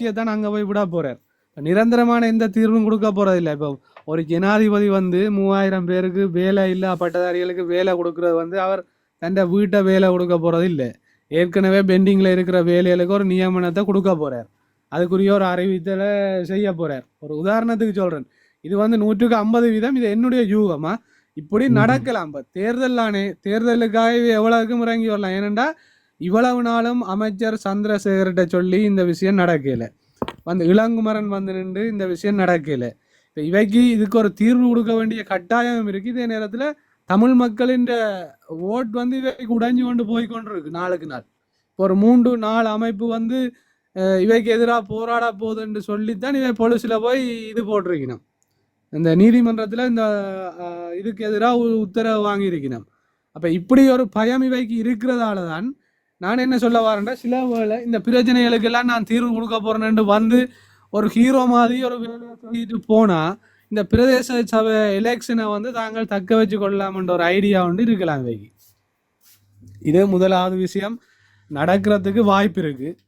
தான் அங்க போய் விட போறார். நிரந்தரமான எந்த தீர்வும் கொடுக்க போறதில்லை. இப்போ ஒரு ஜனாதிபதி வந்து மூவாயிரம் பேருக்கு வேலை இல்லா பட்டதாரிகளுக்கு வேலை கொடுக்கறது வந்து அவர் தன் வீட்டை வேலை கொடுக்க போறது இல்லை ஏற்கனவே பெண்டிங்ல இருக்கிற வேலைகளுக்கு ஒரு நியமனத்தை கொடுக்க போறார். அதுக்குரிய ஒரு அறிவித்தலை செய்ய போறார். ஒரு உதாரணத்துக்கு சொல்றேன். இது வந்து நூற்றுக்கு ஐம்பது வீதம் இது என்னுடைய யூகமா? இப்படி. நடக்கலாம். இப்போ தேர்தலானே தேர்தலுக்காக இது எவ்வளவுக்கும் இறங்கி வரலாம். ஏனெண்டா இவ்வளவு நாளும் அமைச்சர் சந்திரசேகர்கிட்ட சொல்லி இந்த விஷயம் நடக்கல. வந்து இளங்குமரன் வந்து நின்று இந்த விஷயம் நடக்கல. இப்போ இவைக்கு இதுக்கு ஒரு தீர்வு கொடுக்க வேண்டிய கட்டாயம் இருக்கு. இதே நேரத்தில் தமிழ் மக்களின் ஓட் வந்து இவைக்கு உடைஞ்சு கொண்டு போய் கொண்டிருக்கு நாளுக்கு நாள். இப்போ ஒரு மூன்று நாலு அமைப்பு வந்து இவைக்கு எதிராக போராட போகுதுன்னு சொல்லித்தான் இவை பொலிசில் போய் இது போட்டிருக்கணும். இந்த நீதிமன்றத்தில் இந்த இதுக்கு எதிராக உத்தரவு வாங்கியிருக்கணும். அப்போ இப்படி ஒரு பயம் இவைக்கு இருக்கிறதால தான் நான் என்ன சொல்ல வரேன்டா சில வேலை இந்த பிரச்சனைகளுக்கெல்லாம் நான் தீர்வு கொடுக்க போறேன்னு வந்து ஒரு ஹீரோ மாதிரி ஒரு வேலையை சொல்லிட்டு போனால் இந்த பிரதேச சபை எலெக்ஷனை வந்து தாங்கள் தக்க வச்சு கொள்ளலாம்ன்ற ஒரு ஐடியா வந்து இருக்கலாம் இவைக்கு. இதே முதலாவது விஷயம் நடக்கிறதுக்கு வாய்ப்பு இருக்குது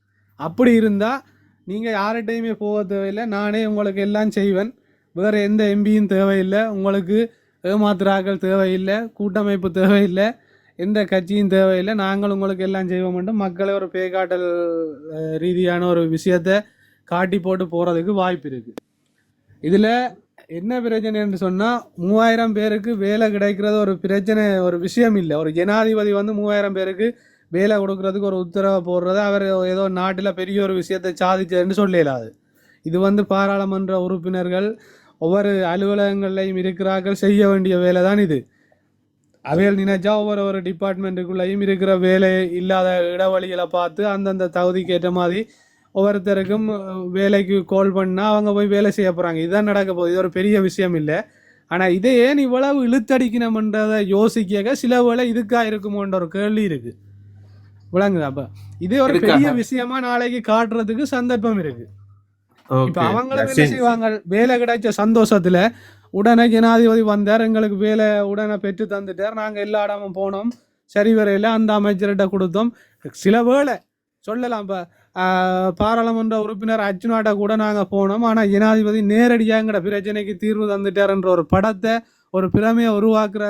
அப்படி இருந்தால் நீங்கள் யார்கிட்டையுமே போக தேவையில்லை நானே உங்களுக்கு எல்லாம் செய்வேன். வேறு எந்த எம்பியும் தேவையில்லை உங்களுக்கு ஏமாத்திராக்கள் தேவையில்லை கூட்டமைப்பு தேவையில்லை எந்த கட்சியும் தேவையில்லை. நாங்கள் உங்களுக்கு எல்லாம் செய்வோம் மட்டும் மக்களை ஒரு பேய்காட்டல் ரீதியான ஒரு விஷயத்தை காட்டி போட்டு போகிறதுக்கு வாய்ப்பு இருக்குது இதில் என்ன பிரச்சனைன்னு சொன்னால் மூவாயிரம் பேருக்கு வேலை கிடைக்கிறது ஒரு பிரச்சனை ஒரு விஷயம் இல்லை. ஒரு ஜனாதிபதி வந்து மூவாயிரம் பேருக்கு வேலை கொடுக்கறதுக்கு ஒரு உத்தரவை போடுறது அவர் ஏதோ நாட்டில் பெரிய ஒரு விஷயத்தை சாதிச்சதுன்னு சொல்லலாது இது வந்து பாராளுமன்ற உறுப்பினர்கள் ஒவ்வொரு அலுவலகங்கள்லையும் இருக்கிறார்கள் செய்ய வேண்டிய வேலை தான் இது. அவைகள் நினைச்சா ஒவ்வொரு ஒரு டிபார்ட்மெண்ட்டுக்குள்ளேயும் இருக்கிற வேலை இல்லாத இடைவெளிகளை பார்த்து அந்தந்த தகுதிக்கு ஏற்ற மாதிரி ஒவ்வொருத்தருக்கும் வேலைக்கு கால் பண்ணால் அவங்க போய் வேலை செய்ய போகிறாங்க இதுதான் நடக்க போகுது. இது ஒரு பெரிய விஷயம் இல்லை. ஆனால் இதை ஏன் இவ்வளவு இழுத்தடிக்கணும்ன்றதை யோசிக்க சில வேளை இதுக்கா இருக்குமோன்ற ஒரு கேள்வி இருக்கு. விளங்குது அப்ப? இதே ஒரு? பெரிய விஷயமா நாளைக்கு காட்டுறதுக்கு சந்தர்ப்பம் இருக்கு. இப்ப என்ன சரி. செய்வாங்க. வேலை கிடைச்ச சந்தோஷத்துல உடனே ஜனாதிபதி வந்தார். எங்களுக்கு வேலை உடனே பெற்று தந்துட்டார். நாங்கள் எல்லா இடமும் போனோம். சரிவரையில் அந்த அமைச்சர்கிட்ட கொடுத்தோம். சில வேலை சொல்லலாம். இப்போ பாராளுமன்ற உறுப்பினர் அர்ஜுனாட்ட கூட நாங்கள் போனோம். ஆனால் ஜனாதிபதி நேரடியாக எங்கட பிரச்சனைக்கு தீர்வு தந்துட்டார்ன்ற ஒரு படத்தை ஒரு பிரமையை உருவாக்குற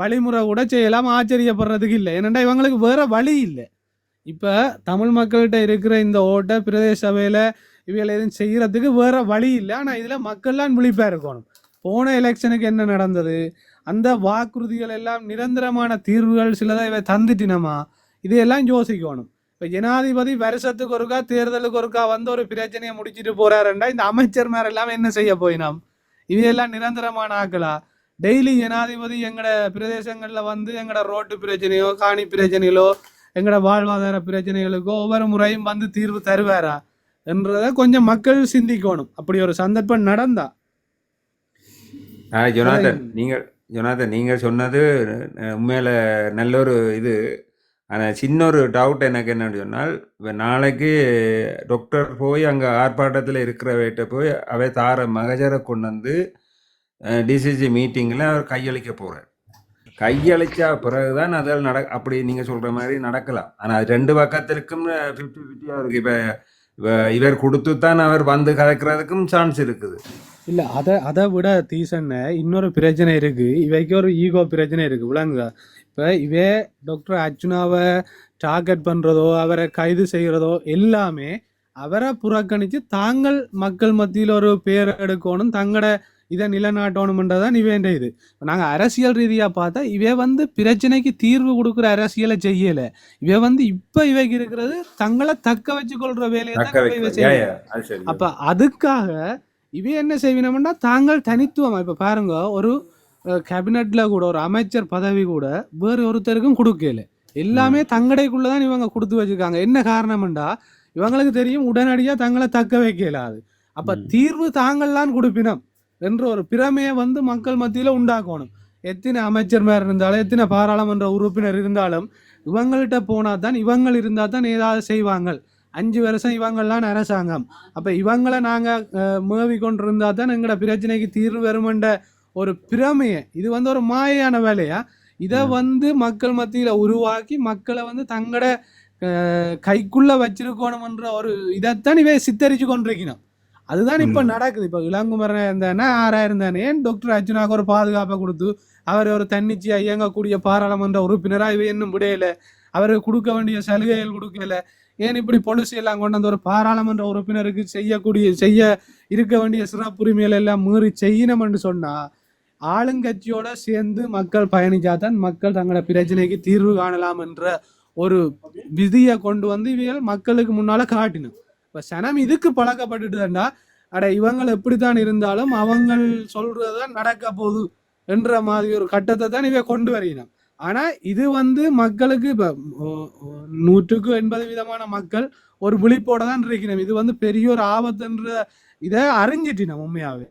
வழிமுறை கூட செய்யலாம். ஆச்சரியப்படுறதுக்கு இல்லை. ஏனெண்டா இவங்களுக்கு வேறு வழி இல்லை. இப்போ தமிழ் மக்கள்கிட்ட இருக்கிற இந்த ஓட்டை பிரதேச சபையில் இவைகள் எதுவும் செய்கிறதுக்கு வேறு வழி இல்லை. ஆனால் இதில் மக்கள்லாம் விழிப்பாக இருக்கணும். போன எலெக்ஷனுக்கு என்ன நடந்தது? அந்த வாக்குறுதிகள் எல்லாம் நிரந்தரமான தீர்வுகள் சிலதை இவை தந்துட்டினமா? இதையெல்லாம் யோசிக்கணும். இப்போ ஜனாதிபதி வருஷத்துக்கு ஒருக்கா தேர்தலுக்கு ஒருக்கா வந்து ஒரு பிரச்சனையை முடிச்சிட்டு போறாருண்டா இந்த அமைச்சர்மார் எல்லாம் என்ன செய்ய போயினோம் இவையெல்லாம் நிரந்தரமான ஆக்களா? டெய்லி ஜனாதிபதி எங்களோட பிரதேசங்களில் வந்து எங்களோட ரோட்டு பிரச்சனையோ காணி பிரச்சனைகளோ எங்களோட வாழ்வாதார பிரச்சனைகளுக்கோ ஒவ்வொரு முறையும் வந்து தீர்வு தருவாரா? என்றதை கொஞ்சம் மக்கள் சிந்திக்கணும். அப்படி ஒரு சந்தர்ப்பம் நடந்தா ஆ ஜொனாதன் நீங்கள் ஜொனாதன் நீங்கள் சொன்னது உண்மையில நல்ல ஒரு இது. ஆனால் சின்ன ஒரு டவுட் எனக்கு என்னன்னு சொன்னால் இப்போ நாளைக்கு டாக்டர் போய் அங்கே ஆர்ப்பாட்டத்தில் இருக்கிறவைகிட்ட போய் அவை தார மகஜரை கொண்டு வந்து டிசிசி மீட்டிங்கில் அவர் கையளிக்க போகிறார் கையளிச்சா பிறகுதான் அதில் நட அப்படி நீங்கள் சொல்கிற மாதிரி நடக்கலாம். ஆனால் அது ரெண்டு பக்கத்திற்கும் ஃபிஃப்டி ஃபிஃப்டியாக இருக்குது இப்போ இவர் கொடுத்து தான் அவர் வந்து கலக்கிறதுக்கும் சான்ஸ் இருக்குது. இல்ல அதை அதை விட தீசன்ன இன்னொரு பிரச்சனை இருக்கு. இவைக்கு ஒரு ஈகோ பிரச்சனை இருக்கு. விளங்குதா இப்ப இவே டாக்டர் அர்ஜுனாவை டார்கெட் பண்றதோ அவரை கைது செய்யறதோ எல்லாமே அவரை புறக்கணிச்சு தாங்கள் மக்கள் மத்தியில் ஒரு பேர் எடுக்கணும் தங்கட இதை நிலைநாட்டணும்ன்றதான் இவேண்ட இது. இப்ப நாங்க அரசியல் ரீதியா பார்த்தா இவே வந்து பிரச்சனைக்கு தீர்வு கொடுக்குற அரசியலை செய்யல. இவே வந்து இப்ப இவைக்கு இருக்கிறது தங்களை தக்க வச்சு கொள்ற வேலையை தான் அப்ப அதுக்காக இவ என்ன செய்வினோம்னா தாங்கள் தனித்துவம் இப்ப பாருங்க ஒரு கேபினட்ல கூட ஒரு அமைச்சர் பதவி கூட வேறு ஒருத்தருக்கும் கொடுக்கல. எல்லாமே தங்கடைக்குள்ள தான் இவங்க கொடுத்து வச்சிருக்காங்க. என்ன காரணம்டா இவங்களுக்கு தெரியும் உடனடியா தங்களை தக்க வைக்க இயலாது அப்ப. தீர்வு தாங்கள்லாம் கொடுப்பினம் என்ற ஒரு பிரமையை வந்து மக்கள் மத்தியில உண்டாக்கணும். எத்தனை அமைச்சர்மார் இருந்தாலும் எத்தனை பாராளுமன்ற உறுப்பினர் இருந்தாலும் இவங்கள்ட்ட போனா தான் இவங்கள் இருந்தா தான் ஏதாவது செய்வாங்க அஞ்சு வருஷம் இவங்கெல்லாம் அரசாங்கம் அப்ப இவங்களை நாங்க அஹ், மேவி கொண்டிருந்தா தான் எங்களோட பிரச்சனைக்கு தீர்வு வருமென்ற ஒரு பிரமையை. இது வந்து ஒரு மாயான வேலையா? இதை. வந்து மக்கள் மத்தியில உருவாக்கி மக்களை வந்து தங்களோட அஹ், கைக்குள்ள வச்சிருக்கணும்ன்ற ஒரு இதைத்தான் இவை சித்தரிச்சு கொண்டிருக்கணும். அதுதான் இப்ப. நடக்குது. இப்ப இளங்குமரன் இருந்தானே ஆறா இருந்தானே ஏன் டாக்டர் அர்ஜுனாக்கு ஒரு பாதுகாப்பை கொடுத்து அவர் ஒரு தன்னிச்சையா இயங்கக்கூடிய பாராளுமன்ற உறுப்பினரா இவை இன்னும் விடையில. அவருக்கு கொடுக்க வேண்டிய சலுகைகள் கொடுக்கல. ஏன் இப்படி பொலிசி எல்லாம் கொண்டு வந்து ஒரு பாராளுமன்ற உறுப்பினருக்கு செய்யக்கூடிய செய்ய இருக்க வேண்டிய சிறப்புரிமைகள் எல்லாம் மீறி செய்யணும்னு சொன்னா ஆளுங்கட்சியோட சேர்ந்து மக்கள் பயணிச்சாதான் மக்கள் தங்களோட பிரச்சனைக்கு தீர்வு காணலாம் என்ற ஒரு விதியை கொண்டு வந்து இவைகள் மக்களுக்கு முன்னால காட்டினோம். இப்போ சனம் இதுக்கு பழக்கப்பட்டுட்டுதான்டா அட இவங்கள் எப்படித்தான் இருந்தாலும் அவங்கள் சொல்றதுதான் நடக்க போகுது என்ற மாதிரி ஒரு கட்டத்தை தான் இவை கொண்டு வரையினோம் ஆனா இது வந்து மக்களுக்கு இப்ப நூற்றுக்கு எண்பது விதமான மக்கள் ஒரு விழிப்போட தான் இருக்கணும் இது வந்து பெரிய ஒரு ஆபத்துன்ற இதை அறிஞ்சிட்டினோம் உண்மையாவே.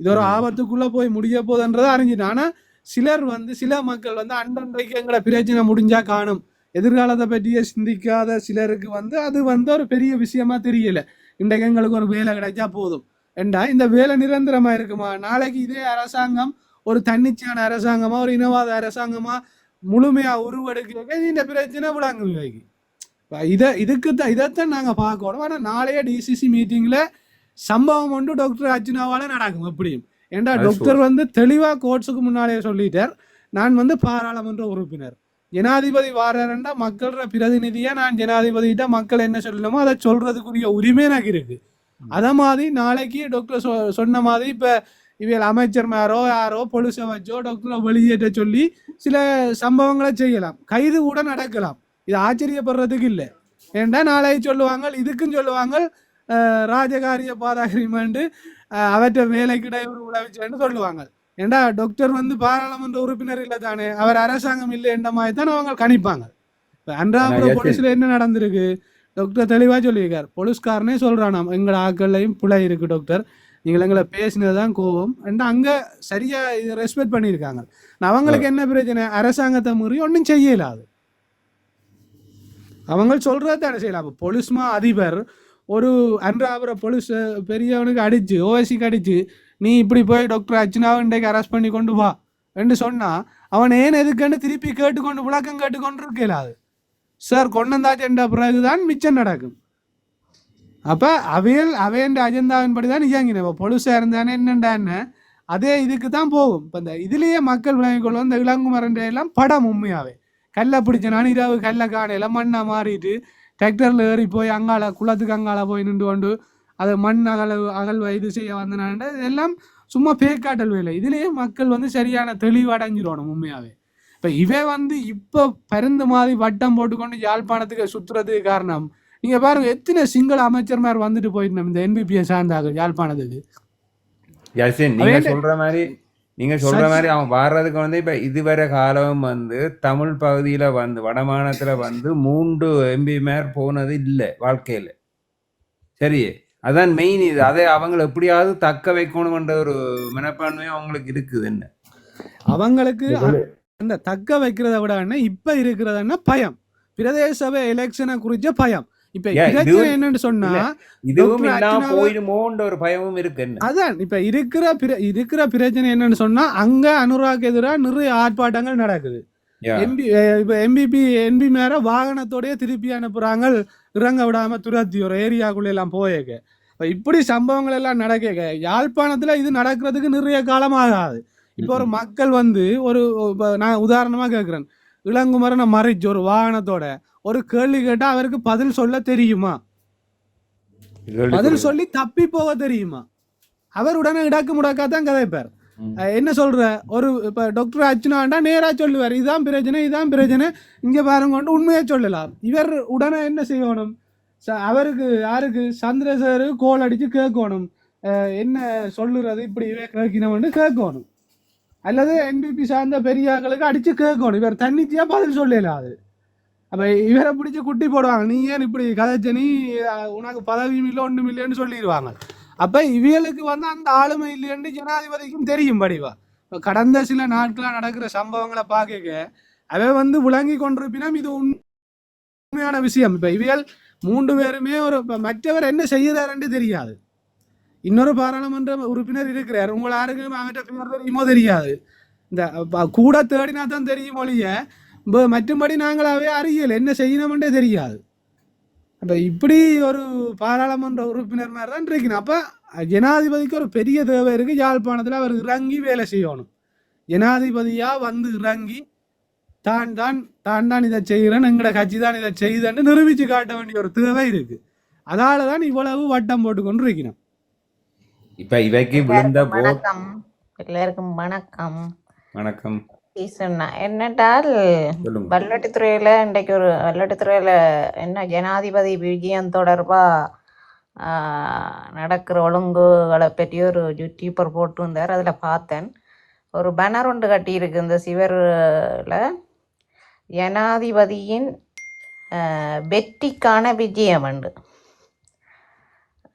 இது ஒரு. ஆபத்துக்குள்ள போய் முடிய போகுதுன்றதை அறிஞ்சிட்டோம். ஆனா சிலர் வந்து சில மக்கள் வந்து அன்றன்றைக்கு எங்களை பிரச்சனை முடிஞ்சா காணும். எதிர்காலத்தை பற்றியே சிந்திக்காத சிலருக்கு வந்து அது வந்து ஒரு பெரிய விஷயமா தெரியல. இன்றைக்கு எங்களுக்கு ஒரு வேலை கிடைச்சா போதும். ஏண்டா இந்த வேலை நிரந்தரமா இருக்குமா? நாளைக்கு இதே அரசாங்கம் ஒரு தன்னிச்சையான அரசாங்கமா ஒரு இனவாத அரசாங்கமா முழுமையா உருவெடுக்க இந்த பிரச்சனை விளங்கு இப்ப இத இதுக்கு தான் இதைத்தான் நாங்க பார்க்கணும். ஆனா நாளைய டிசிசி மீட்டிங்ல சம்பவம் ஒன்று டாக்டர் அர்ஜுனாவால நடக்கும் எப்படியும். ஏண்டா டாக்டர் வந்து தெளிவா கோர்ட்ஸுக்கு முன்னாலே சொல்லிட்டார். நான் வந்து பாராளுமன்ற உறுப்பினர். ஜனாதிபதி வாரண்டா மக்களோட பிரதிநிதியா நான் ஜனாதிபதிகிட்ட மக்கள் என்ன சொல்லணுமோ அதை சொல்றதுக்குரிய உரிமை எனக்கு இருக்கு. அத மாதிரி நாளைக்கு டாக்டர் சொ- சொன்ன மாதிரி இப்ப இவள் அமைச்சர் மேரோ யாரோ பொலிசை வச்சோ டாக்டரை வெளியேற்ற சொல்லி சில சம்பவங்களை செய்யலாம். கைது கூட நடக்கலாம். இது ஆச்சரியப்படுறதுக்கு இல்லை. ஏன்டா நாளைக்கு சொல்லுவாங்க இதுக்கும் சொல்லுவாங்க ராஜகாரிய பாதாகிரிமண்டு அவற்றை வேலைக்கு இடையூறு விளைவிச்சேன்னு சொல்லுவாங்க ஏண்டா டாக்டர் வந்து பாராளுமன்ற உறுப்பினர் இல்லை தானே அவர் அரசாங்கம் இல்லை என்ற மாதிரி தான் அவங்க கணிப்பாங்க இப்போ அன்றாபுரம் போலீஸ்ல என்ன நடந்திருக்கு? டாக்டர் தெளிவாக சொல்லியிருக்கார். போலீஸ்காரனே சொல்றானாம் எங்களோட ஆக்கள்லையும் பிழை இருக்கு டாக்டர் எங்களை பேசினது தான் கோவம் அண்ட் அங்கே சரியா இது ரெஸ்பெக்ட் பண்ணியிருக்காங்க. நான் அவங்களுக்கு என்ன பிரச்சனை? அரசாங்கத்தை மீறி ஒன்றும் செய்யலாது அவங்க சொல்றது தானே செய்யலாம் அப்போ பொலிஸ்மா அதிபர் ஒரு அன்றாபுர போலீஸ் பெரியவனுக்கு அடிச்சு ஓஎஸ்சிக்கு அடிச்சு நீ இப்படி போய் டாக்டர் அர்ச்சனாவை இன்றைக்கு அரெஸ்ட் பண்ணி கொண்டு வா. என்று சொன்னா அவன் ஏன் எதுக்குன்னு திருப்பி கேட்டுக்கொண்டு விளக்கம் கேட்டுக்கொண்டு இருக்கலாது சார் கொண்டந்தாச்சுன்ற பிறகுதான் மிச்சம் நடக்கும். அப்போ அவையல் அவையன்ற அஜெண்டாவின்படி தான் இயங்கின இப்போ பொலிசா இருந்தானே என்னண்டான்னு அதே இதுக்கு தான் போகும் இப்போ இந்த இதுலேயே மக்கள் விளங்கிக் கொள்ளும் இந்த இளங்குமரன் எல்லாம் படம் உண்மையாவே கல்லை பிடிச்சனான் இரவு கல்லை காணையில் மண்ணை மாறிட்டு டிராக்டரில் ஏறி போய் அங்கால குளத்துக்கு அங்கால போய் நின்று கொண்டு அதை மண் அகல் அகழ்வை இது செய்ய வந்தனாண்ட இதெல்லாம் சும்மா பேக்காட்டல் வேலை இதுலேயே மக்கள் வந்து சரியான தெளிவடைஞ்சிடணும் உண்மையாவே இப்போ இவன் வந்து இப்போ பருந்து மாதிரி வட்டம் போட்டுக்கொண்டு யாழ்ப்பாணத்துக்கு சுற்றுறதுக்கு காரணம் நீங்க பாருங்க எத்தனை சிங்கள அமைச்சர்மார் வந்துட்டு போயிட்டு இந்த என்பிபிஎஸ் சார்ந்தாங்க யாழ்ப்பாணத்துக்கு. யாசின் நீங்க சொல்ற மாதிரி நீங்க சொல்ற மாதிரி அவன் வர்றதுக்கு வந்து இப்ப இதுவரை காலம் வந்து தமிழ் பகுதியில வந்து வடமாநிலத்துல வந்து மூன்று எம்பி மேர் போனது இல்ல வாழ்க்கையில. சரி அதான் மெயின் இது. அதை அவங்கள எப்படியாவது தக்க வைக்கணும்ன்ற ஒரு மனப்பான்மையும் அவங்களுக்கு இருக்குது என்ன? அவங்களுக்கு அந்த தக்க வைக்கிறத விட என்ன இப்ப இருக்கிறது என்ன பயம். பிரதேச சபை எலெக்ஷனை குறிச்ச பயம். இப்ப இதுவும் என்னன்னு சொன்னா இதுவும் இல்லாம போயிடுமோன்ற ஒரு பயமும் இருக்கு அதான் இப்ப இருக்கிற இருக்கிற பிரச்சனை என்னன்னு சொன்னா அங்க அனுராக் எதிராக நிறைய ஆர்ப்பாட்டங்கள் நடக்குது. எம்பி இப்ப எம்பிபி என்பி மேல வாகனத்தோடய திருப்பி அனுப்புறாங்க இறங்க விடாம துரத்தி ஒரு ஏரியாக்குள்ள எல்லாம் போயேக்க. இப்ப இப்படி சம்பவங்கள் எல்லாம் நடக்க யாழ்ப்பாணத்துல இது நடக்கிறதுக்கு நிறைய காலம் ஆகாது இப்போ ஒரு மக்கள் வந்து ஒரு நான் உதாரணமா கேட்கிறேன் இளங்குமரனை மறைச்சு ஒரு வாகனத்தோட ஒரு கேள்வி கேட்டா அவருக்கு பதில் சொல்ல தெரியுமா? பதில். சொல்லி தப்பி போக தெரியுமா? அவர் உடனே இடக்கு முடக்காதான் கதைப்பார் என்ன சொல்ற? ஒரு இப்ப டாக்டர் அர்ச்சனாண்டா நேரா சொல்லுவார். இதான் பிரச்சனை இதான் பிரச்சனை. இங்க பாருங்க உண்மையை சொல்லலாம். இவர் உடனே என்ன செய்யணும்? அவருக்கு யாருக்கு? சந்திரசேகருக்கு கோல் அடிச்சு கேட்கணும். என்ன சொல்லுறது? இப்படி கேட்கணும்னு கேட்கணும். அல்லது என்பிபி சார்ந்த பெரியாக்களுக்கு அடிச்சு கேட்கணும். இவர் தன்னிச்சையா பதில் சொல்லலாம் அது. அப்ப இவரை பிடிச்சி குட்டி போடுவாங்க. நீ ஏன் இப்படி கதைச்ச? நீ உனக்கு பதவியும் இல்லை ஒன்றும் இல்லைன்னு சொல்லிடுவாங்க அப்ப இவியலுக்கு வந்து அந்த ஆளுமை இல்லைன்னு ஜனாதிபதிக்கும் தெரியும் படிவா. இப்போ கடந்த சில நாட்களாக நடக்கிற சம்பவங்களை பார்க்க அவன் வந்து விளங்கி கொண்டிருப்பினும் இது உண்மை- உண்மையான விஷயம். இப்போ இவியல் மூன்று பேருமே ஒரு மற்றவர் என்ன செய்யறாருன்னு தெரியாது. இன்னொரு பாராளுமன்ற உறுப்பினர் இருக்கிறார். உங்களை யாருக்கும் அவற்றை பேர் தெரியுமோ தெரியாது. இந்த கூட தேடினா தான் தெரியும் ஒழிய ப- மற்றும்படி நாங்களாவே அறியல. என்ன செய்யணும்ன்றே தெரியாது. அப்ப இப்படி ஒரு பாராளுமன்ற உறுப்பினர் மாதிரி தான் இருக்கணும். அப்ப ஜனாதிபதிக்கு ஒரு பெரிய தேவை இருக்கு. யாழ்ப்பாணத்துல அவர் இறங்கி வேலை செய்யணும். ஜனாதிபதியா வந்து இறங்கி தான் தான் தான் தான் இதை செய்கிறேன். எங்கட கட்சி தான் இதை செய்தேன்னு நிரூபிச்சு காட்ட வேண்டிய ஒரு தேவை இருக்கு. அதால தான் இவ்வளவு வட்டம் போட்டு கொண்டு இருக்கணும் இப்ப இவைக்கு விழுந்த போ வணக்கம். எல்லாருக்கும் வணக்கம். வணக்கம். என்னட்டால் வல்லட்டுத்துறையில் இன்றைக்கு ஒரு வல்லட்டுத்துறையில் என்ன ஜனாதிபதி விஜயம் தொடர்பாக நடக்கிற ஒழுங்குகளை பற்றி ஒரு யூடியூப்பர் போட்டு வந்தார். அதில் பார்த்தேன். ஒரு பேனர் ஒன்று கட்டியிருக்கு இந்த சிவரில். ஜனாதிபதியின் வெற்றிக்கான விஜயம் உண்டு.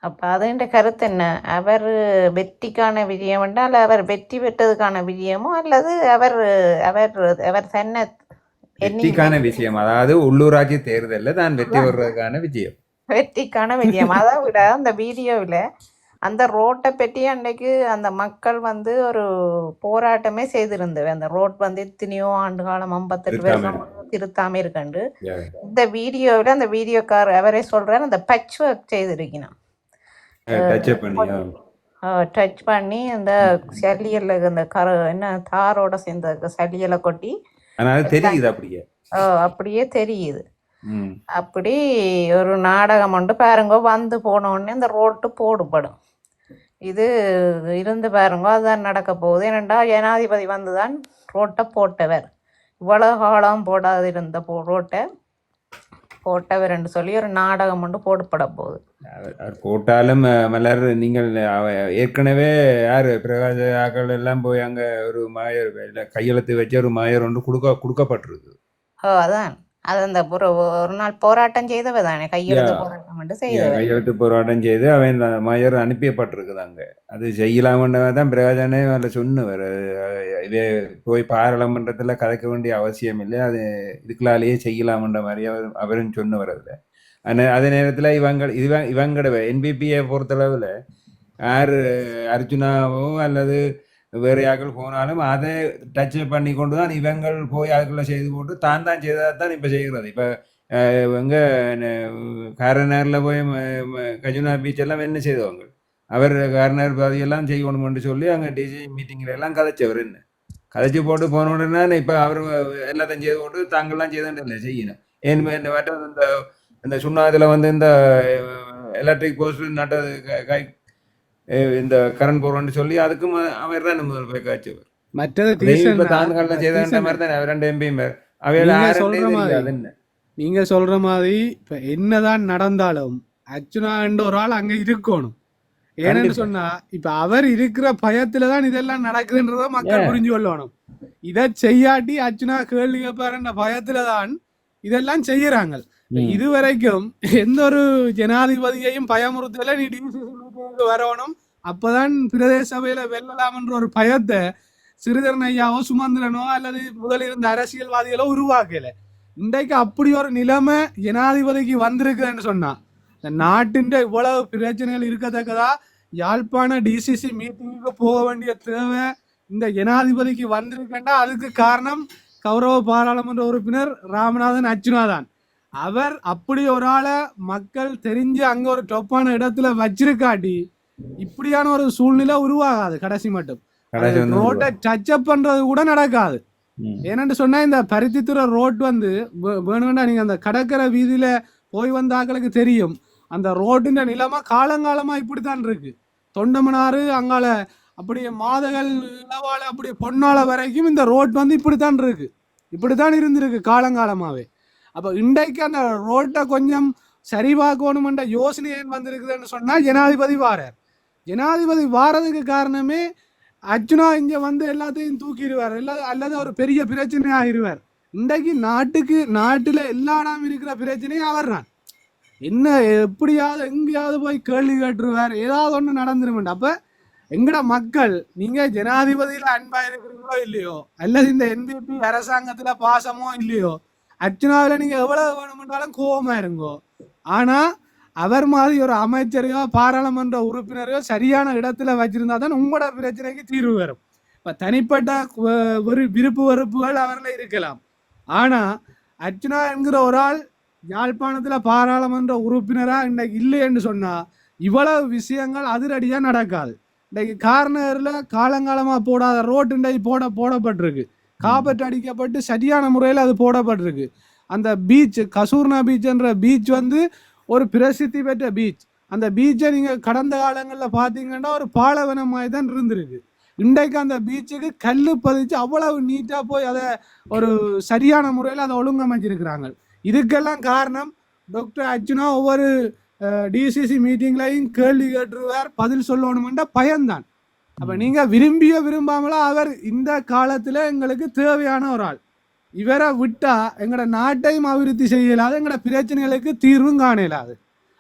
அப்போ அதுன்ற கருத்து என்ன? அவர் வெற்றிக்கான விஜயம் என்றால் அவர் வெற்றி பெற்றதுக்கான விஜயமோ அல்லது அவர் அவர் அவர் தன்னை வெற்றிக்கான விஷயம் அதாவது உள்ளூராட்சி தேர்தல்ல தான் வெற்றி பெறுறதுக்கான விஜயம். வெற்றிக்கான விஜயம். அதை விட அந்த வீடியோவில் அந்த ரோட்டை பற்றி அன்னைக்கு அந்த மக்கள் வந்து ஒரு போராட்டமே செய்திருந்தது அந்த ரோட் வந்து எத்தனையோ ஆண்டு காலம் ஐம்பத்தெட்டு வருஷம் திருத்தாம இருக்கண்டு. இந்த வீடியோவில் அந்த வீடியோக்கார் அவரே சொல்றாரு அந்த பட்ச் ஒர்க் செய்திருக்கணும் டச் பண்ணி அந்த சளியல்ல அந்த கரு என்ன தாரோட சேர்ந்த சளியலை கொட்டி தெரியுது அப்படியே. அப்படியே தெரியுது. அப்படி ஒரு நாடகம் உண்டு. பாருங்க வந்து போன உடனே அந்த ரோட்டு போடுபடும். இது இருந்து பாருங்க அதுதான் நடக்க போகுது. ஏனெண்டா ஜனாதிபதி வந்து தான் ரோட்டை போட்டவர். இவ்வளவு காலம் போடாது இருந்த போ ரோட்டை. போட்டவர் என்று சொல்லி ஒரு நாடகம் ஒன்று போடப்பட போகுது. அவர் போட்டாலும் மலர் நீங்கள் ஏற்கனவே யார்? பிரகாஷ் ஆக்கள் எல்லாம் போய் அங்கே ஒரு மாயர் கையெழுத்து வச்சு ஒரு மாயர் ஒன்று கொடுக்க கொடுக்கப்பட்டிருக்கு ஓ அதான். அது அந்த ஒரு நாள் போராட்டம் செய்தவ தானே கையெழுத்து போராட்டம் மட்டும் செய்தவ. கையெழுத்து போராட்டம் செய்து அவன் மாயர் அனுப்பியப்பட்டிருக்குது அங்கே. அது செய்யலாமன்றவன் தான் பிரகாஜனே அதில் சொன்னவர் இதே போய் பாராளுமன்றத்தில் கதைக்க வேண்டிய அவசியம் இல்லை. அது இதுக்களாலேயே செய்யலாமன்ற மாதிரி அவர் அவரும் சொன்னவர் அதில் ஆனால் அதே நேரத்தில் இவங்க இவ இவங்கட என்பிபியை பொறுத்தளவில் யார் அர்ஜுனாவோ அல்லது வேறு யாக்கள் போனாலும் அதை டச் பண்ணி கொண்டு தான் இவங்கள் போய் அதுக்குள்ளே செய்து போட்டு தான் தான் செய்ததை தான் இப்போ செய்கிறது. இப்போ எங்கே காரனரில் போய் கஜுனா பீச் எல்லாம் என்ன செய்தவங்க அவர் காரனர் பாதியெல்லாம் செய்யணும்னு சொல்லி அங்கே டிசி மீட்டிங்கில் எல்லாம் கதைச்சவர் என்ன? கதைச்சி போட்டு போன உடனே இப்போ அவர் எல்லாத்தையும் செய்து போட்டு தாங்கள்லாம் செய்துட்டு இல்லை செய்யணும். ஏன் இந்த வாட்டம் இந்த இந்த சுண்ணாத்தில் வந்து இந்த எலக்ட்ரிக் போஸ்ட் நட்டது க- கை இந்த கரண்ட் போடுறோன்னு சொல்லி அதுக்கும் அவர் தான் முதல் போய் காய்ச்சவர் மற்றது செய்த மாதிரி தான் அவர் ரெண்டு எம்பியும் அவையில சொல்ற மாதிரி. நீங்க சொல்ற மாதிரி இப்ப என்னதான் நடந்தாலும் அர்ச்சுனா என்ற ஒரு ஆள் அங்க இருக்கணும். ஏன்னு சொன்னா இப்ப அவர் இருக்கிற பயத்துல தான் இதெல்லாம் நடக்குதுன்றத மக்கள் புரிஞ்சு கொள்ளணும். இதை செய்யாட்டி அர்ச்சுனா கேள்வி கேட்பாருன்ற பயத்துல தான் இதெல்லாம் செய்யறாங்க. இதுவரைக்கும் எந்த ஒரு ஜனாதிபதியையும் பயமுறுத்தல நீ டிசிசி வரணும். அப்பதான் பிரதேச சபையில வெல்லலாம்ன்ற ஒரு பயத்தை சிறிதரன் ஐயாவோ சுமந்திரனோ அல்லது முதல் இருந்த அரசியல்வாதிகளோ உருவாக்கல. இன்றைக்கு அப்படி ஒரு நிலைமை ஜனாதிபதிக்கு வந்திருக்குன்னு சொன்னா இந்த நாட்டின் இவ்வளவு பிரச்சனைகள் இருக்கத்தக்கதா? யாழ்ப்பாண டிசிசி மீட்டிங்குக்கு போக வேண்டிய தேவை இந்த ஜனாதிபதிக்கு வந்திருக்கேன்டா அதுக்கு காரணம் கௌரவ பாராளுமன்ற உறுப்பினர் ராமநாதன் அர்ச்சுனா தான் அவர் அப்படி ஒரு ஆளை மக்கள் தெரிஞ்சு அங்க ஒரு டொப்பான இடத்துல வச்சிருக்காட்டி இப்படியான ஒரு சூழ்நிலை உருவாகாது கடைசி மட்டும். ரோட்டை டச் அப் பண்றது கூட நடக்காது. ஏன்னு சொன்னா இந்த பருத்தித்துறை ரோட் வந்து வேணும்னா நீங்க அந்த கடற்கரை வீதியில போய் வந்த ஆட்களுக்கு தெரியும். அந்த ரோட்டின் நிலைமை காலங்காலமா இப்படித்தான் இருக்கு. தொண்டமனாறு அங்கால அப்படியே மாதகள் இளவால அப்படியே பொன்னால வரைக்கும் இந்த ரோட் வந்து இப்படித்தான் இருக்கு. இப்படித்தான் இருந்திருக்கு காலங்காலமாவே. அப்போ இன்றைக்கு அந்த ரோட்டை கொஞ்சம் சரிபார்க்கணுமென்ற யோசனை ஏன் வந்திருக்குதுன்னு சொன்னால் ஜனாதிபதி வாரார். ஜனாதிபதி வாரதுக்கு காரணமே அர்ஜுனா இங்கே வந்து எல்லாத்தையும் தூக்கிடுவார். இல்ல அல்லது ஒரு பெரிய பிரச்சனை ஆகிடுவார் இன்றைக்கு நாட்டுக்கு நாட்டில் எல்லா இடம் இருக்கிற பிரச்சனையும் அவர் தான். என்ன எப்படியாவது எங்கேயாவது போய் கேள்வி கேட்டுருவார். ஏதாவது ஒன்று நடந்துருமெண்ட். அப்போ எங்கட மக்கள் நீங்க ஜனாதிபதியில அன்பா இருக்கிறீங்களோ இல்லையோ அல்லது இந்த என்பிபி அரசாங்கத்துல பாசமோ இல்லையோ அர்ஜுனாவில் நீங்கள் எவ்வளவு வேணுமென்றாலும் கோபமாக இருங்கோ. ஆனால் அவர் மாதிரி ஒரு அமைச்சரையோ பாராளுமன்ற உறுப்பினரையோ சரியான இடத்துல வச்சிருந்தா தான் உங்களோட பிரச்சனைக்கு தீர்வு வரும். இப்போ தனிப்பட்ட ஒரு விருப்பு வெறுப்புகள் அவரில் இருக்கலாம். ஆனால் அர்ச்சனா என்கிற ஒரு ஆள் யாழ்ப்பாணத்தில் பாராளுமன்ற உறுப்பினராக இன்னைக்கு இல்லைன்னு சொன்னால் இவ்வளவு விஷயங்கள் அதிரடியாக நடக்காது. இன்றைக்கு கார்னர்ல காலங்காலமாக போடாத ரோட்டு இன்றைக்கு போட போடப்பட்டிருக்கு. காபட் அடிக்கப்பட்டு சரியான முறையில் அது போடப்பட்டிருக்கு. அந்த பீச் கசூர்னா பீச்ன்ற பீச் வந்து ஒரு பிரசித்தி பெற்ற பீச் அந்த பீச்சை நீங்கள் கடந்த காலங்களில் பார்த்தீங்கன்னா ஒரு பாலைவனம் மாதிரி தான் இருந்திருக்கு. இன்றைக்கு அந்த பீச்சுக்கு கல் பதிச்சு அவ்வளவு நீட்டாக போய் அதை ஒரு சரியான முறையில் அதை ஒழுங்கமைச்சிருக்கிறாங்க. இதுக்கெல்லாம் காரணம் டாக்டர் அர்ஜுனா ஒவ்வொரு டிசிசி மீட்டிங்லையும் கேள்வி கேட்டுருவார் பதில் சொல்லணுமென்ற பயம்தான். அப்போ நீங்கள் விரும்பியோ விரும்பாமலோ அவர் இந்த காலத்தில் எங்களுக்கு தேவையான ஒரு ஆள் இவரை விட்டா எங்களோட நாட்டையும் அபிவிருத்தி செய்யலாது எங்களோட பிரச்சனைகளுக்கு தீர்வும் காண இயலாது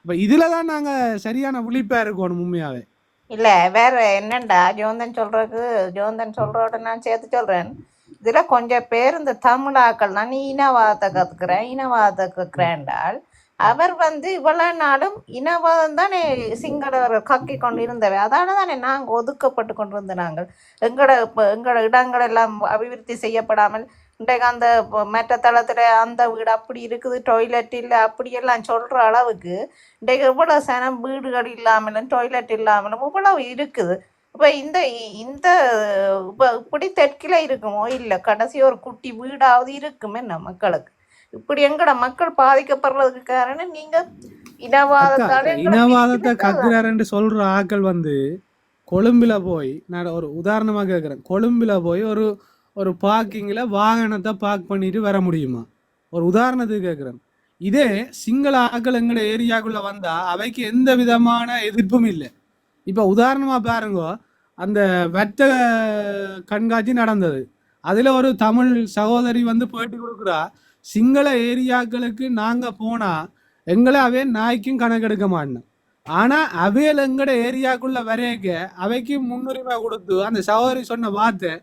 அப்போ இதில் தான் நாங்கள் சரியான விழிப்பாக இருக்கணும் உண்மையாகவே இல்ல வேற என்னண்டா? ஜோந்தன் சொல்றதுக்கு ஜோந்தன் சொல்றோட நான் சேர்த்து சொல்றேன். இதுல கொஞ்சம் பேர் இந்த தமிழாக்கள் நான் இனவாதத்தை கத்துக்கிறேன் இனவாதத்தை கத்துக்கிறேன்டால் அவர் வந்து இவ்வளவு நாளும் இனவாதம் தானே சிங்களவர்கள் கக்கி கொண்டு இருந்தவை தானே நாங்கள் ஒதுக்கப்பட்டு கொண்டிருந்த நாங்கள். எங்களோட இப்போ எங்களோட இடங்கள் எல்லாம் அபிவிருத்தி செய்யப்படாமல் இன்றைக்கு அந்த ப- மற்ற தளத்தில் அந்த வீடு அப்படி இருக்குது டாய்லெட் இல்லை அப்படியெல்லாம் சொல்கிற அளவுக்கு இன்றைக்கு இவ்வளோ சனம் வீடுகள் இல்லாமலும் டாய்லெட் இல்லாமலும் இவ்வளவு இருக்குது. இப்போ இந்த இந்த இப்போ இப்படி தெற்கில் இருக்குமோ இல்லை கடைசி ஒரு குட்டி வீடாவது இருக்குமே நம்ம மக்களுக்கு. இப்படி எங்கட மக்கள் பாதிக்கப்படுறதுக்கு காரணம் நீங்க இனவாதத்தால இனவாதத்தை? கக்குறாருன்னு சொல்ற ஆக்கள் வந்து கொழும்புல போய் நான் ஒரு உதாரணமா கேட்குறேன் கொழும்புல போய் ஒரு ஒரு பார்க்கிங்கில் வாகனத்தை பார்க் பண்ணிட்டு வர முடியுமா? ஒரு உதாரணத்துக்கு கேட்குறேன் இதே சிங்கள ஆக்கள் எங்கட ஏரியாக்குள்ள வந்தா அவைக்கு எந்த விதமான எதிர்ப்பும் இல்லை. இப்போ உதாரணமா பாருங்க அந்த வர்த்தக கண்காட்சி நடந்தது. அதுல ஒரு தமிழ் சகோதரி வந்து பேட்டி கொடுக்குறா. சிங்கள ஏரியாக்களுக்கு நாங்கள் போனால் எங்களை அவே நாய்க்கும் கணக்கெடுக்க மாட்டோம் ஆனால் அவையில் எங்கட ஏரியாக்குள்ளே வரையக்க அவைக்கு முன்னுரிமை கொடுத்து அந்த சகோதரி சொன்ன வார்த்தை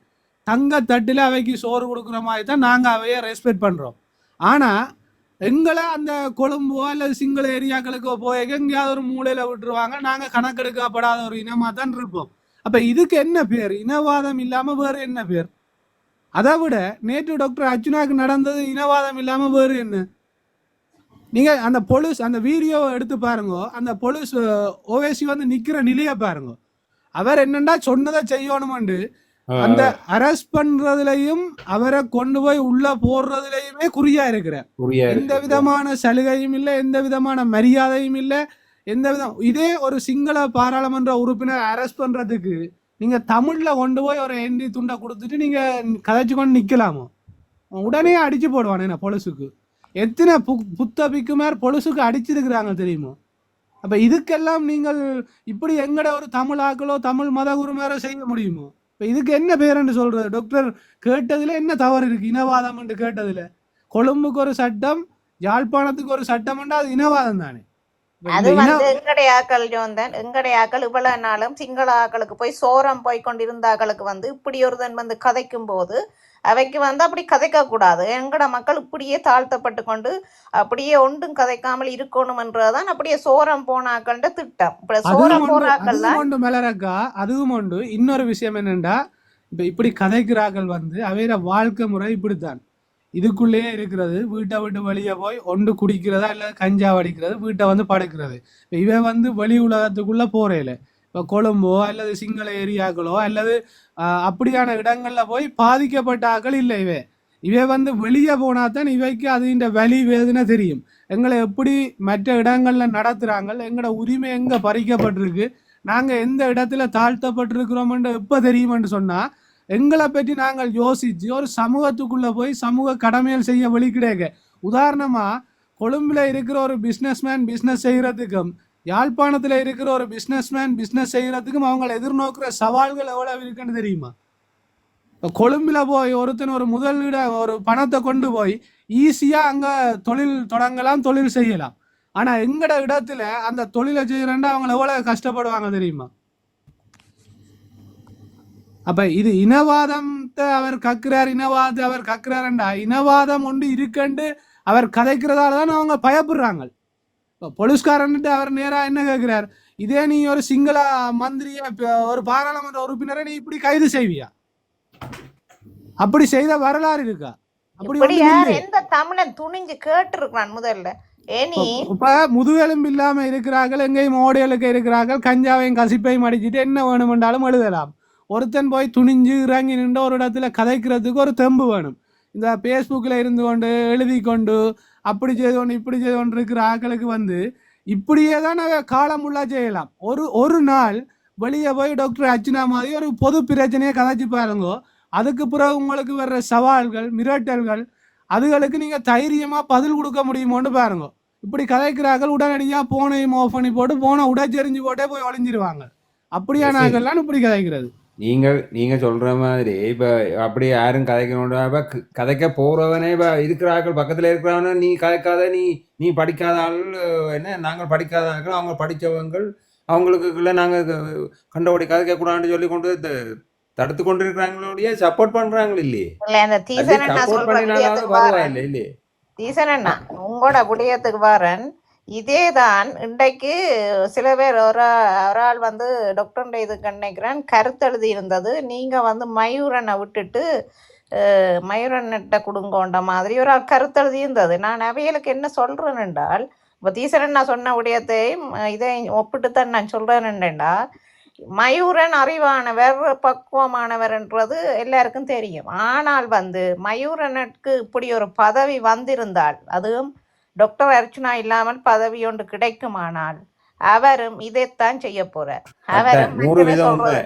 தங்க தட்டில் அவைக்கு சோறு கொடுக்குற மாதிரி தான் நாங்கள் அவையை ரெஸ்பெக்ட் பண்ணுறோம் ஆனால் எங்களை அந்த கொழும்போ அல்லது சிங்கள ஏரியாக்களுக்கோ போய் எங்கேயாவது ஒரு மூலையில் விட்டுருவாங்க. நாங்கள் கணக்கெடுக்கப்படாத ஒரு இனமாக தான் இருப்போம். அப்போ இதுக்கு என்ன பேர்? இனவாதம் இல்லாமல் வேறு என்ன பேர்? அதை விட நேற்று டாக்டர் அர்ஜுனாக்கு நடந்தது இனவாதம் இல்லாம வேறு என்ன? நீங்க அந்த பொலிஸ் அந்த வீடியோவை எடுத்து பாருங்க. அந்த பொலிஸ் ஓவேசி வந்து நிக்கிற நிலைய பாருங்க. அவர் என்னண்டா சொன்னதை செய்யணுமெண்டு அந்த அரெஸ்ட் பண்றதுலயும் அவரை கொண்டு போய் உள்ள போடுறதுலயுமே குறியா இருக்கிறார். புரியா எந்த விதமான சலுகையும் இல்லை எந்த விதமான மரியாதையும் இல்லை எந்த விதம் இதே ஒரு சிங்கள பாராளுமன்ற உறுப்பினர் அரெஸ்ட் பண்றதுக்கு நீங்க தமிழ்ல கொண்டு போய் ஒரு எண்டி துண்டை கொடுத்துட்டு நீங்க கதைச்சு கொண்டு நிக்கலாமோ உடனே அடிச்சு போடுவானே என்ன பொலுசுக்கு? எத்தனை பு புத்த பிக்குமார் பொலுசுக்கு அடிச்சிருக்கிறாங்க தெரியுமோ? அப்ப இதுக்கெல்லாம் நீங்கள் இப்படி எங்கட ஒரு தமிழ் ஆக்களோ தமிழ் மத குருமாரோ செய்ய முடியுமோ? இப்ப இதுக்கு என்ன பேருன்னு சொல்றது? டாக்டர் கேட்டதுல என்ன தவறு இருக்கு? இனவாதம் என்று கேட்டதுல. கொழும்புக்கு ஒரு சட்டம் யாழ்ப்பாணத்துக்கு ஒரு சட்டம் அது இனவாதம் தானே. அது வந்து எங்கடைய ஆக்கள் ஆக்கள் இவ்வளவு நாளும் சிங்கள ஆக்களுக்கு போய் சோரம் போய் கொண்டிருந்த ஆக்களுக்கு வந்து இப்படி ஒருதன் வந்து கதைக்கும் போது அவைக்கு வந்து அப்படி கதைக்க கூடாது. எங்கட மக்கள் இப்படியே தாழ்த்தப்பட்டு கொண்டு அப்படியே ஒன்றும் கதைக்காமல் இருக்கணும்ன்றதுதான் அப்படியே சோரம் போனாக்கள்ன்ற திட்டம். இப்ப சோரம் உண்டு மெலரக்கா? அதுவும் உண்டு இன்னொரு விஷயம் என்னண்டா இப்ப இப்படி கதைக்கிறார்கள் வந்து அவையோட வாழ்க்கை முறை இப்படித்தான். இதுக்குள்ளேயே இருக்கிறது. வீட்டை விட்டு வெளியே போய் ஒன்று குடிக்கிறதா இல்லை கஞ்சா வடிக்கிறது வீட்டை வந்து படுக்கிறது. இப்ப இவன் வந்து வெளி உலகத்துக்குள்ளே போகிறேல இப்போ கொழும்போ அல்லது சிங்கள ஏரியாக்களோ அல்லது அப்படியான இடங்களில் போய் பாதிக்கப்பட்ட ஆக்கள் இல்லை இவை இவை வந்து வெளியே போனா தான் இவைக்கு அதுன்ற வலி வேதனை தெரியும். எங்களை எப்படி மற்ற இடங்களில் நடத்துகிறாங்க எங்களோட உரிமை எங்கே பறிக்கப்பட்டிருக்கு நாங்கள் எந்த இடத்துல தாழ்த்தப்பட்டிருக்கிறோம்ன்ற எப்போ தெரியுமென்று சொன்னால் எங்களை பற்றி நாங்கள் யோசிச்சு ஒரு சமூகத்துக்குள்ளே போய் சமூக கடமைகள் செய்ய வழி கிடைக்க உதாரணமாக கொழும்பில் இருக்கிற ஒரு பிஸ்னஸ்மேன் பிஸ்னஸ் செய்கிறதுக்கும் யாழ்ப்பாணத்தில் இருக்கிற ஒரு பிஸ்னஸ்மேன் பிஸ்னஸ் செய்கிறதுக்கும் அவங்களை எதிர்நோக்கிற சவால்கள் எவ்வளோ இருக்குன்னு தெரியுமா? இப்போ கொழும்பில் போய் ஒருத்தன் ஒரு முதலீட ஒரு பணத்தை கொண்டு போய் ஈஸியாக அங்கே தொழில் தொடங்கலாம் தொழில் செய்யலாம். ஆனால் எங்கட இடத்துல அந்த தொழிலை செய்யறேன்டா அவங்க எவ்வளோ கஷ்டப்படுவாங்க தெரியுமா? அப்ப இது இனவாதத்தை அவர் கக்குறார் இனவாதத்தை அவர் கக்குறாருண்டா இனவாதம் ஒன்று இருக்கண்டு அவர் கதைக்கிறதால தான் அவங்க பயப்படுறாங்க. இப்போ போலீஸ்காரன்ட்டு அவர் நேரா என்ன கேட்கிறார் இதே நீ ஒரு சிங்கள மந்திரிய ஒரு பாராளுமன்ற உறுப்பினரை நீ இப்படி கைது செய்வியா? அப்படி செய்த வரலாறு இருக்கா? அப்படி எந்த தமிழன் துணிஞ்சு கேட்டு முதல்ல? இப்ப முதுகெலும்பு இல்லாம இருக்கிறார்கள் எங்கேயும் ஓடையலுக்கு இருக்கிறார்கள் கஞ்சாவையும் கசிப்பையும் அடிச்சிட்டு என்ன வேணுமென்றாலும் எழுதலாம். ஒருத்தன் போய் துணிஞ்சு இறங்கி நின்று ஒரு இடத்துல கதைக்கிறதுக்கு ஒரு தெம்பு வேணும். இந்த ஃபேஸ்புக்கில் இருந்து கொண்டு எழுதி கொண்டு அப்படி செய்து கொண்டு இப்படி செய்து கொண்டு இருக்கிற ஆட்களுக்கு வந்து இப்படியே தான் நாங்கள் காலம் உள்ளா செய்யலாம். ஒரு ஒரு நாள் வெளியே போய் டாக்டர் அர்ச்சனா மாதிரி ஒரு பொது பிரச்சனையை கதைச்சு பாருங்க. அதுக்கு பிறகு உங்களுக்கு வர்ற சவால்கள் மிரட்டல்கள் அதுகளுக்கு நீங்கள் தைரியமாக பதில் கொடுக்க முடியுமோன்னு பாருங்க. இப்படி கதைக்கிறார்கள் உடனடியாக போனையும் ஆஃப் பண்ணி போட்டு போனை உடைச்செறிஞ்சு போட்டே போய் ஒளிஞ்சிருவாங்க. அப்படியான இப்படி கதைக்கிறது. நீங்கள் நீங்கள் சொல்கிற மாதிரி இப்போ அப்படி யாரும் கதைக்கணும் இப்போ கதைக்க போகிறவனே இப்போ இருக்கிற ஆட்கள் பக்கத்தில் இருக்கிறவன நீ கதைக்காத நீ நீ படிக்காத ஆள் என்ன நாங்கள் படிக்காத ஆட்கள் அவங்க படித்தவங்கள் அவங்களுக்குள்ள நாங்கள் கண்டபடி கதைக்க கூடாதுன்னு சொல்லி கொண்டு தடுத்து கொண்டு இருக்கிறாங்களோடைய சப்போர்ட் பண்ணுறாங்க இல்லையே? இல்ல சப்போர்ட் பண்ணினாலும் பரவாயில்லை இல்லையே? தீசன் அண்ணா உங்களோட விடயத்துக்கு வாரன். இதே தான் இன்றைக்கு சில பேர் ஒரு ஒரு ஆள் வந்து டாக்டர் இது நினைக்கிறேன் கருத்தெழுதி இருந்தது நீங்கள் வந்து மயூரனை விட்டுட்டு மயூரன்கிட்ட கொடுங்கோண்ட மாதிரி ஒரு ஆள் கருத்தெழுதி இருந்தது நான் அவைகளுக்கு என்ன சொல்கிறேன் என்றால் இப்போ தீசரன் நான் சொன்ன உடையத்தையும் இதை ஒப்பிட்டு ஒப்பிட்டுத்தான் நான் சொல்கிறேன் என்றா மயூரன் அறிவானவர் பக்குவமானவர்ன்றது எல்லாருக்கும் தெரியும். ஆனால் வந்து மயூரனுக்கு இப்படி ஒரு பதவி வந்திருந்தால் அதுவும் டாக்டர் அர்ச்சனா இல்லாமல் பதவி ஒன்று கிடைக்குமானால் அவரும் இதைத்தான் செய்ய போறார். அவரும் நூறு வீதம் உண்மை.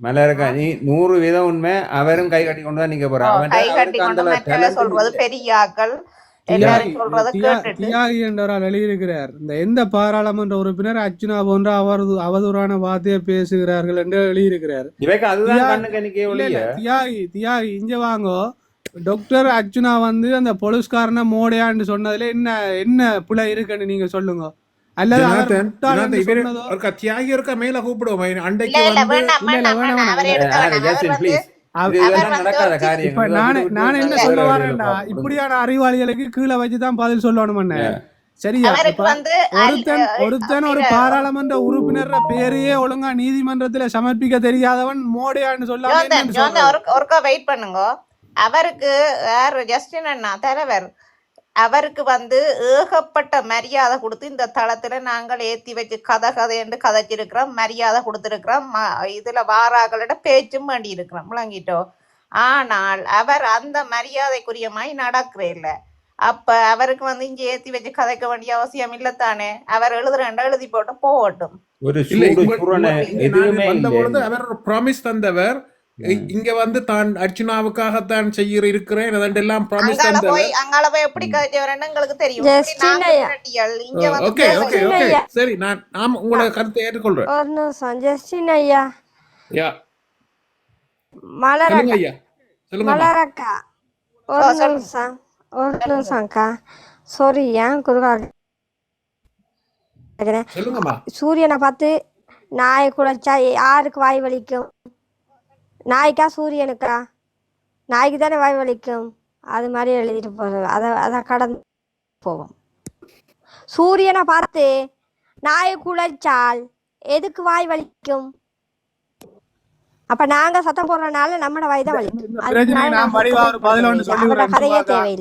மலருக்கா நீ நூறு வீதம் உண்மை அவரும் கை கட்டி கொண்டு தான் நிக்க போறா ஓ, அவன் கை கட்டி கொண்டு சொல்றது. இல்லை பெரிய ஆக்கள் தியாகி என்றவரால் எழுதியிருக்கிறார் இந்த எந்த பாராளுமன்ற உறுப்பினர் அர்ச்சுனா போன்ற அவரது அவதூறான வார்த்தையை பேசுகிறார்கள் என்று இல்ல தியாகி தியாகி இங்க வாங்கோ. டாக்டர் அர்ச்சுனா வந்து அந்த போலீஸ்காரனை மோடையான்னு சொன்னதுல என்ன என்ன பிழை இருக்குன்னு நீங்க சொல்லுங்க. தியாகி ஒருக்கா மேல கூப்பிடுவோம். அண்டைக்கு நானே என்ன சொல்ல வரேன்டா இப்படியான அறிவாளிகளுக்கு கீழே வச்சுதான் பதில் சொல்லணும்னு சரியா? ஒருத்தன் ஒருத்தன் ஒரு பாராளுமன்ற உறுப்பினர் பேரையே ஒழுங்கா நீதிமன்றத்துல சமர்ப்பிக்க தெரியாதவன் மோடையான்னு சொல்லாம ஒருக்க ஒருக்கா வெயிட் பண்ணுங்க. அவருக்கு யார் ஜஸ்டின் அண்ணா தலைவர். அவருக்கு வந்து ஏகப்பட்ட மரியாதை கொடுத்து இந்த தளத்துல நாங்கள் ஏத்தி வச்சு கதை கதை என்று கதைச்சிருக்கிறோம் மரியாதை கொடுத்துருக்கிறோம் ம- இதுல வாராக்களோட பேச்சும் வேண்டி இருக்கிறோம் விளங்கிட்டோ? ஆனால் அவர் அந்த மரியாதைக்குரியமாய் நடக்கிறே இல்ல. அப்ப அவருக்கு வந்து இங்க ஏத்தி வச்சு கதைக்க வேண்டிய அவசியம் இல்லத்தானே? அவர் எழுதுறேன்டா எழுதி போட்டு போகட்டும். ஒரு எதுவுமே அவர் ப்ராமிஸ் தந்தவர். இங்க வந்து தான் அர்ச்சனாவுக்காகத்தான் செய்ய இருக்கிறேன். அதெல்லாம் ப்ராமிஸ் அங்கால போய் தந்தவர் அங்கால போய் எப்படி ம். கதைச்சவரன்னு எங்களுக்கு தெரியும்? ஓகே பேச ஓகே சரி நான் நாம உங்களோட கருத்தை ஏற்றுக்கொள்றேன். ஒரு நிமிஷம் ஜஸ்டின் ஐயா யா மலர் சொல்லுங்க அக்கா ஐயா சொல்லுங்கம்மா. மலர் அக்கா ஓ ஒரு சொல்லுங்க. நிமிஷம் ஒரு சொல்லுங்க நிமிஷம்க்கா. சாரி ஏன் குறுக்கா சூரியனை பார்த்து நாய் குலைச்சா யாருக்கு வாய் வலிக்கும்? நாய்க்கா சூரியனுக்கா? நாய்க்கு தானே வாய் வலிக்கும்? அது மாதிரி எழுதிட்டு போகிறது அதை அதை கடந்து போவோம். சூரியனை பார்த்து நாய் குலைச்சால் எதுக்கு வாய் வலிக்கும்? அப்ப நாங்க சத்தம் போடுறதுனால நம்மட வாய் தான் வலிக்கும்.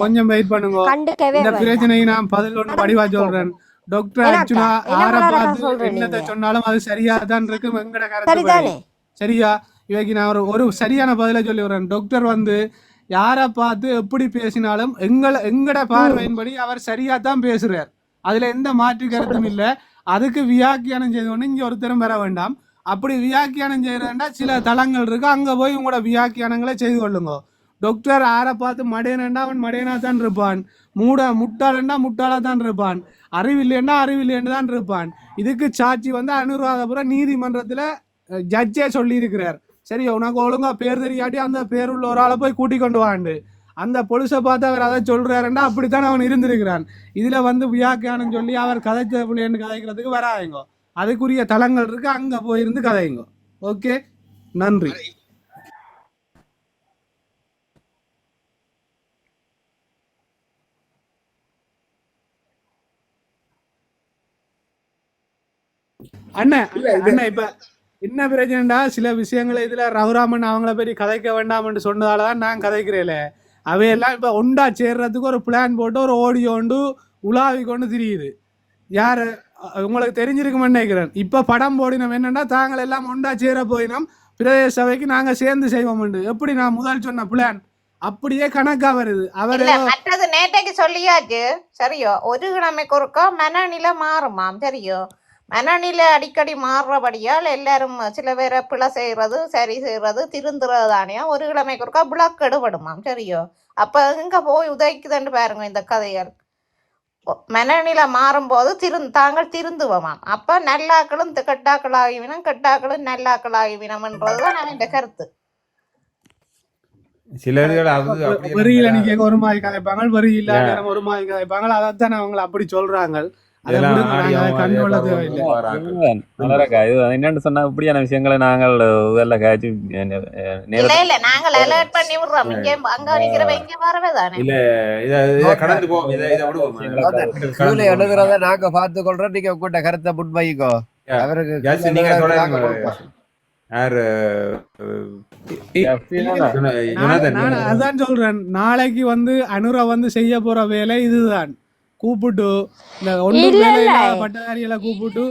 கொஞ்சம் வெயிட் பண்ணுங்க. கண்டுக்கவே இந்த பிரச்சனையை நான் பதில் ஒன்று வடிவா சொல்றேன். டாக்டர் மலர் அக்கா பார்த்து சொன்னாலும் அது சரியா தான் இருக்கு சரிதானே? சரியா? இவைக்கு நான் ஒரு ஒரு சரியான பதிலை சொல்லி வரேன் டாக்டர் வந்து யாரை பார்த்து எப்படி பேசினாலும் எங்களை எங்கட பார்வையின்படி அவர் சரியா தான் பேசுறார். அதுல எந்த மாற்று கருத்தும் இல்லை. அதுக்கு வியாக்கியானம் செய்தோன்னு இங்க ஒருத்தரும் வர வேண்டாம். அப்படி வியாக்கியானம் செய்யறேன்டா சில தளங்கள் இருக்கு. அங்க போய் உங்களோட வியாக்கியானங்களை செய்து கொள்ளுங்க. டாக்டர் ஆரை பார்த்து மடையனண்டா அவன் மடையனா தான் இருப்பான். மூட முட்டாளண்டா முட்டாளா தான் இருப்பான். அறிவில்லைன்னா அறிவில்லைன்னு தான் இருப்பான். இதுக்கு சாட்சி வந்து அனுராதபுரம் நீதிமன்றத்தில் ஜட்ஜே சொல்லியிருக்கிறார். சரி உனக்கு ஒழுங்கா பேர் தெரியாட்டி அந்த பேர் உள்ள ஒரு ஆளை போய் கூட்டி கொண்டு வாண்டு. அந்த பொலிசை பார்த்து அவர் அதை சொல்றாருன்னா அப்படித்தான் அவன் இருந்திருக்கிறான். இதுல வந்து வியாக்கியானம் சொல்லி அவர் கதைச்ச பிள்ளைன்னு கதைக்கிறதுக்கு வராதுங்க. அதுக்குரிய தளங்கள் இருக்கு அங்க போயிருந்து கதைங்க ஓகே? நன்றி. இது அண்ணன் இப்ப என்ன பிரச்சனைடா? சில விஷயங்களை இதுல ரகுராமன் அவங்கள பற்றி கதைக்க வேண்டாம்னு சொன்னதால தான் நான் கதைக்கிறேன் அவையெல்லாம் இப்ப ஒண்டா சேர்றதுக்கு ஒரு பிளான் போட்டு ஒரு ஆடியோ உண்டு உலாவி கொண்டு திரியுது. யாரு? உங்களுக்கு தெரிஞ்சிருக்குமென்னு நினைக்கிறேன். இப்ப படம் போடினோம் என்னன்னா தாங்கள் எல்லாம் ஒண்டா சேர போயினோம். பிரதேச சபைக்கு நாங்க சேர்ந்து செய்வோம் எப்படி நான் முதல் சொன்ன பிளான் அப்படியே கணக்கா வருது. அவர் மற்றது நேற்றைக்கு சொல்லியாச்சு. சரியோ? ஒரு கிழமைக்கு ஒருக்கா மனநிலை மாறுமாம். சரியோ? மனநிலை அடிக்கடி மாறுறபடியால் எல்லாரும் சில பேரை பிழை செய்யறது சரி செய்யறது திருந்துறது தானே ஒரு கிழமைக்கு ஒருக்கா பிளாக் எடுபடுமாம் சரியோ? அப்ப எங்க போய் உதைக்குதுன்னு பாருங்க இந்த கதைகள். மனநிலை மாறும்போது திரு தாங்கள் திருந்துவோமாம். அப்ப நல்லாக்களும் கெட்டாக்களாகிவினம் கெட்டாக்களும் நல்லாக்களாகிவினம்ன்றதுதான் அவன் கருத்து. சிலர்கள் வரியில நீங்க ஒரு மாதிரி கதைப்பாங்க. வரி இல்லாத ஒரு மாதிரி கதைப்பாங்க. அதைத்தான் அவங்க அப்படி சொல்றாங்க. என்னன்னு சொன்னா இப்படியான விஷயங்களை நாங்கள் இதெல்லாம் காய்ச்சி நாங்கள் அலர்ட் பண்ணி விடுறோம். இங்க அங்க நிக்கிறவ இங்க வரவே தானே இல்ல இத இத கடந்து போ இத இத விடுவோம். அதான். கீழே எழுதுறத நாங்க பார்த்து கொள்றோம் நீங்க உங்கள்கிட்ட கருத்தை முன்வைக்கோ. அவருக்கு நீங்க சொல்லுங்க. யார் அதான் சொல்றேன். நாளைக்கு வந்து அனுரா வந்து செய்ய போற வேலை இதுதான். கூப்பிட்டு இந்த. இல்லாத பட்டதாரிகளை கூப்பிட்டு